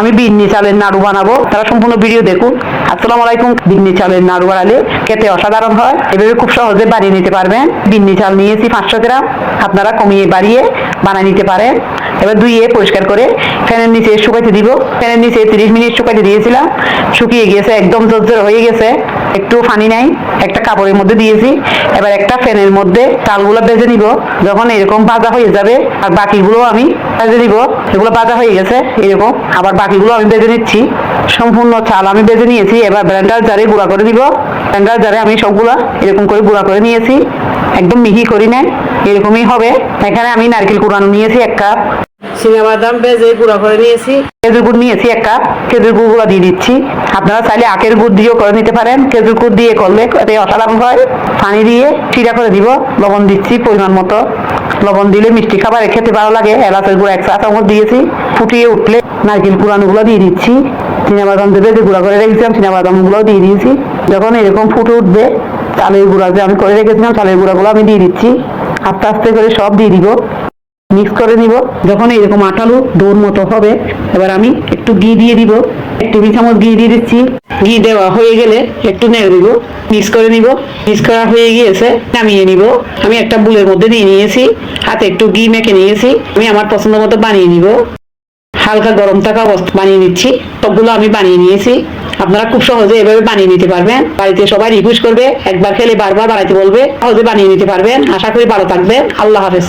আমি বিন্নি চালের নাড়ু বানাবো। তারা সম্পূর্ণ ভিডিও দেখুন। আসসালামু আলাইকুম বিন্নি চালের নাড়ু বানালে খেতে অসাধারণ হয়। এভাবে খুব সহজে বানিয়ে নিতে পারবেন। বিন্নি চাল নিয়েছি পাঁচশো গ্রাম। আপনারা কমিয়ে বাড়িয়ে বানিয়ে নিতে পারেন। এবার ধুইয়ে পরিষ্কার করে ফ্যানের নিচে শুকাইতে দিব। ফ্যানের নিচে তিরিশ মিনিট শুকাইতে দিয়েছিলাম। শুকিয়ে গিয়েছে, একদম জর্জর হয়ে গেছে। একটু পানি নাই, একটা কাপড়ের মধ্যে দিয়েছি। এবার একটা ফ্যানের মধ্যে চালগুলো বেজে নিব। যখন এরকম ভাজা হয়ে যাবে, আর বাকিগুলো আমি বেজে দিব এগুলো ভাজা হয়ে গেছে, এরকম। আবার বাকিগুলো আমি বেজে নিচ্ছি। সম্পূর্ণ চাল আমি বেজে নিয়েছি। এবার ব্লেন্ডার জারে গুঁড়া করে দিব ব্লেন্ডার জারে আমি সবগুলো এরকম করে গুঁড়া করে নিয়েছি। একদম মিহি করি নাই, এরকমই হবে। এখানে আমি নারকেল কুড়ানো নিয়েছি এক কাপ। বাদাম বেজে গুঁড়া করে নিয়েছি। খেজুর গুড় নিয়েছি এক কাপ, খেজুর গুড়গুলো দিয়ে দিচ্ছি। আপনারা চাইলে আখের গুড় দিয়েও করে নিতে পারেন। খেজুর গুড় দিয়ে করলে এতে অসাধারণ হয়। পানি দিয়ে চিরা করে দিব। লবণ দিচ্ছি পরিমাণ মতো। লবণ দিলে মিষ্টি খাবার খেতে ভালো লাগে। এলাচের গুঁড়া এক চা চামচ দিয়েছি। ফুটিয়ে উঠলে নারকেল কুড়ানোগুলো দিয়ে দিচ্ছি। বাদাম দেবে যে গুঁড়া করে রেখেছিলাম বাদামগুলো দিয়ে দিয়েছি। যখন এরকম ফুটে উঠবে, চালের গুঁড়া যে আমি করে রেখেছিলাম, চালের গুঁড়াগুলো আমি দিয়ে দিচ্ছি। আস্তে আস্তে করে সব দিয়ে দিব। মিক্স করে নিব যখন এরকম আটালু ডোর মতো হবে, এবার আমি একটু ঘি দিয়ে দিব। টেবিল চামচ ঘি দিয়ে দিচ্ছি। ঘি দেওয়া হয়ে গেলে একটু নেড়ে দিব। মিক্স করে নিব। মিক্স করা হয়ে গিয়েছে, নামিয়ে নিব। আমি একটা বুলের মধ্যে দিয়ে নিয়েছি। হাতে একটু ঘি মেখে নিয়েছি। আমি আমার পছন্দ মতো বানিয়ে নিব। হালকা গরম থাকা অবস্থা, বানিয়ে নিচ্ছি। সবগুলো আমি বানিয়ে নিয়েছি। আপনারা খুব সহজে এভাবে বানিয়ে নিতে পারবেন। বাড়িতে সবাই রিকোয়েস্ট করবে, একবার খেলে বারবার বানাইতে বলবে, সহজে বানিয়ে নিতে পারবেন। আশা করি ভালো থাকবেন। আল্লাহ হাফেজ।